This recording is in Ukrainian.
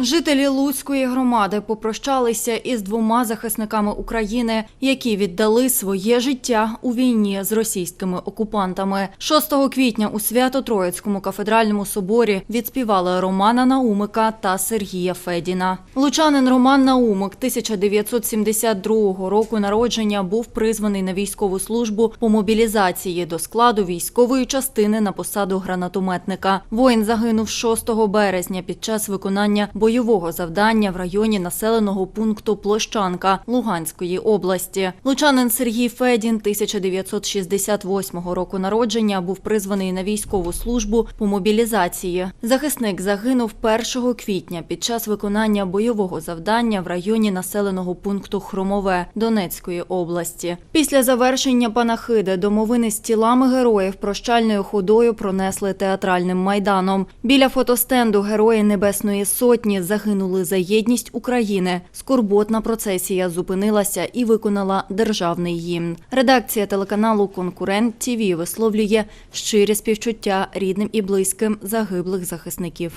Жителі Луцької громади попрощалися із двома захисниками України, які віддали своє життя у війні з російськими окупантами. 6 квітня у Свято-Троїцькому кафедральному соборі відспівали Романа Наумика та Сергія Федіна. Лучанин Роман Наумик 1972 року народження був призваний на військову службу по мобілізації до складу військової частини на посаду гранатометника. Воїн загинув 6 березня під час виконання бойового завдання в районі населеного пункту Площанка Луганської області. Лучанин Сергій Федін 1968 року народження був призваний на військову службу по мобілізації. Захисник загинув 1 квітня під час виконання бойового завдання в районі населеного пункту Хромове Донецької області. Після завершення панахиди домовини з тілами героїв прощальною ходою пронесли театральним майданом. Біля фотостенду Герої Небесної Сотні загинули за єдність України. Скорботна процесія зупинилася і виконала державний гімн. Редакція телеканалу Конкурент ТІВІ висловлює щирі співчуття рідним і близьким загиблих захисників.